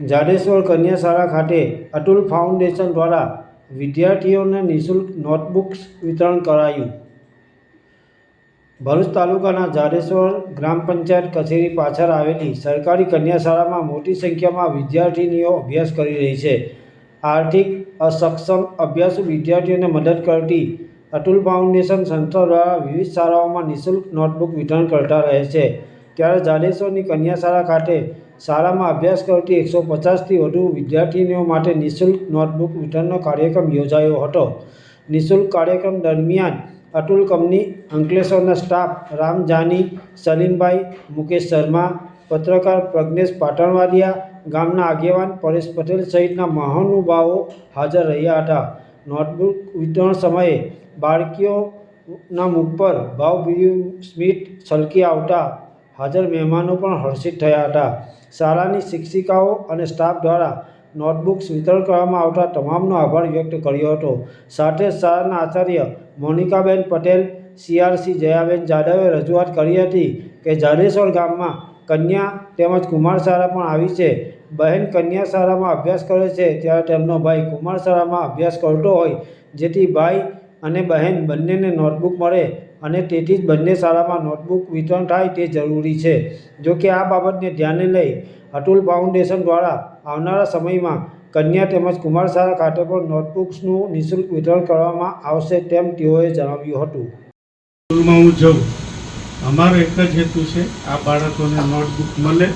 જાડેશ્વર કન્યાશાળા ખાતે અતુલ ફાઉન્ડેશન દ્વારા વિદ્યાર્થીઓને નિઃશુલ્ક નોટબુક્સ વિતરણ કરાયું. ભરૂચ તાલુકાના જાડેશ્વર ગ્રામ પંચાયત કચેરી પાછળ આવેલી સરકારી કન્યાશાળામાં મોટી સંખ્યામાં વિદ્યાર્થીનીઓ અભ્યાસ કરી રહી છે. આર્થિક અસક્ષમ અભ્યાસુ વિદ્યાર્થીઓને મદદ કરતી અતુલ ફાઉન્ડેશન સંસ્થા દ્વારા વિવિધ શાળાઓમાં નિઃશુલ્ક નોટબુક વિતરણ કરતા રહે છે. ત્યારે જાડેશ્વરની કન્યા શાળા ખાતે શાળામાં અભ્યાસ કરતી એકસો પચાસથી વધુ વિદ્યાર્થીનીઓ માટે નિઃશુલ્ક નોટબુક વિતરણનો કાર્યક્રમ યોજાયો હતો. નિઃશુલ્ક કાર્યક્રમ દરમિયાન અતુલ કંપની, અંકલેશ્વરના સ્ટાફ રામ જાની, સલીમભાઈ, મુકેશ શર્મા, પત્રકાર પ્રજ્ઞેશ પાટણવાડિયા, ગામના આગેવાન પરેશ પટેલ સહિતના મહાનુભાવો હાજર રહ્યા હતા. નોટબુક વિતરણ સમયે બાળકીઓના મુખ પર ભાવભીની સ્મિત છલકી આવતા હાજર મહેમાનો પણ હર્ષિત થયા હતા. શાળાની શિક્ષિકાઓ અને સ્ટાફ દ્વારા નોટબુક્સ વિતરણ કરવામાં આવતા તમામનો આભાર વ્યક્ત કર્યો હતો. સાથે જ શાળાના આચાર્ય મોનિકાબેન પટેલ, સીઆરસી જયાબેન જાદવે રજૂઆત કરી હતી કે જાડેશ્વર ગામમાં કન્યા તેમજ કુમાર શાળા પણ આવી છે. બહેન કન્યા શાળામાં અભ્યાસ કરે છે, ત્યારે તેમનો ભાઈ કુમાર શાળામાં અભ્યાસ કરતો હોય, જેથી ભાઈ અને બહેન, બંનેને નોટબુક મળે અને તેથી જ બંને શાળામાં નોટબુક વિતરણ થાય તે જરૂરી છે. જો કે આ બાબતને ધ્યાને લઈ અતુલ ફાઉન્ડેશન દ્વારા આવનારા સમયમાં કન્યા તેમજ કુમાર શાળા ખાતે પણ નોટબુક્સનું નિઃશુલ્ક વિતરણ કરવામાં આવશે તેમ તેઓએ જણાવ્યું હતું. સ્કૂલમાં હું જઉં. અમારો એક જ હેતુ છે, આ બાળકોને નોટબુક મળે.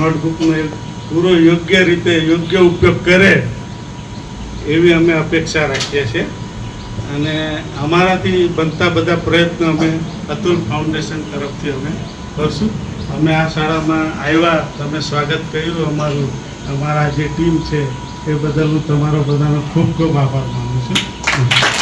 નોટબુકનો પૂરો યોગ્ય રીતે યોગ્ય ઉપયોગ કરે એવી અમે અપેક્ષા રાખીએ છીએ. અને અમારાથી બનતા બધા પ્રયત્નો અમે અતુલ ફાઉન્ડેશન તરફથી અમે કરશું. અમે આ શાળામાં આવ્યા, તમે સ્વાગત કર્યું અમારું, અમારા જે ટીમ છે, એ બદલ હું તમારો બધાનો ખૂબ ખૂબ આભાર માનું છું.